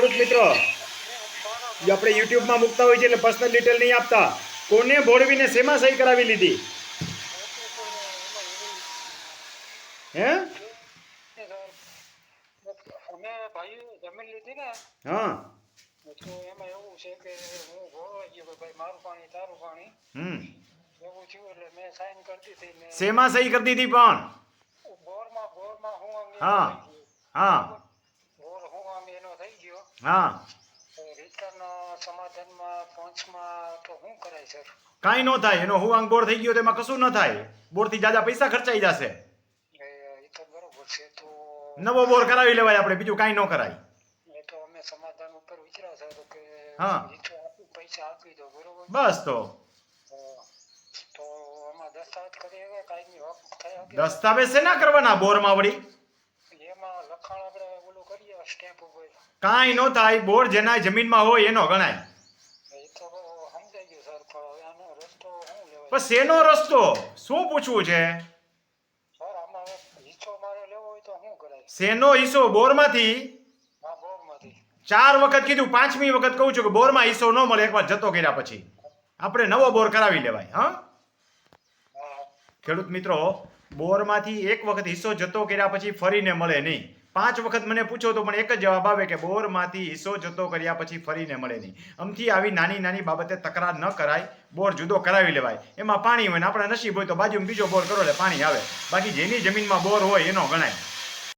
ખેડૂત મિત્રો આપણે યુટ્યુબમાં મૂકતા હોય છે એટલે પર્સનલ ડિટેલ નહીં આપતા. કોને ભોળવીને શેમાં સહી કરાવી લીધી? હે? હા. તો એમાં એવું છે કે હું ભોળવા ગયો ભાઈ મારું પાણી તારું પાણી. હમ. એવું થયું એટલે મેં સાઈન કરી દીધી શેમાં સહી કરી દીધી પણ? બોરમાં બોરમાં હું હા. હા બોર હું આમ એનો થઈ ગયો હા. રિટર્ન સમાધાનમાં પંચમાં તો શું કરાય સર કાંઈ નો થાય એનો હું અંગ બોર થઈ ગયો તો એમાં કશું ન થાય. બોરથી જાજા પૈસા ખર્ચાઈ જશે. એ એ તો બરોબર છે તો નવો બોર કરાવી લેવાય આપણે બીજું કાઈ ન કરાય. એ તો અમે સમાધાન ઉપર વિચાર્યા છે કે હા. પૈસા આપી દો બરોબર? બસ તો. તો- તો આમાં દસ્તાવેજ કરી શકે કાયમી હક થાય શકે? દસ્તાવેજ શેના કરવાના બોરમાં વળી? લખાણ આપણે ઓલું કરીએ સ્ટેમ્પ ઉપર. કાંઈ ન થાય બોર જેના જમીનમાં હોય એનો ગણાય. એ તો સમજાઈ ગયું સર પણ રસ્તો શું શેનો રસ્તો. શું પૂછવું છે? શેનો હિસ્સો? બોરમાંથી. ચાર વખત કીધું પાંચમી વખત કહું છું કે બોરમાં હિસ્સો ન મળે એકવાર જતો કર્યા પછી. આપણે નવો બોર કરાવી લેવાય હા? હા. ખેડૂત મિત્રો બોરમાંથી એક વખત હિસ્સો જતો કર્યા પછી ફરીને મળે નહીં. પાંચ વખત મને પૂછો તો પણ એક જ જવાબ આવે કે બોરમાંથી હિસ્સો જતો કર્યા પછી ફરીને મળે નહીં. આમથી આવી નાની નાની બાબતે તકરાર ન કરાય, બોર જુદો કરાવી લેવાય. એમાં પાણી હોય ને આપણા નસીબ હોય તો બાજુમાં બીજો બોર કરો એટલે પાણી આવે. બાકી જેની જમીનમાં બોર હોય એનો ગણાય.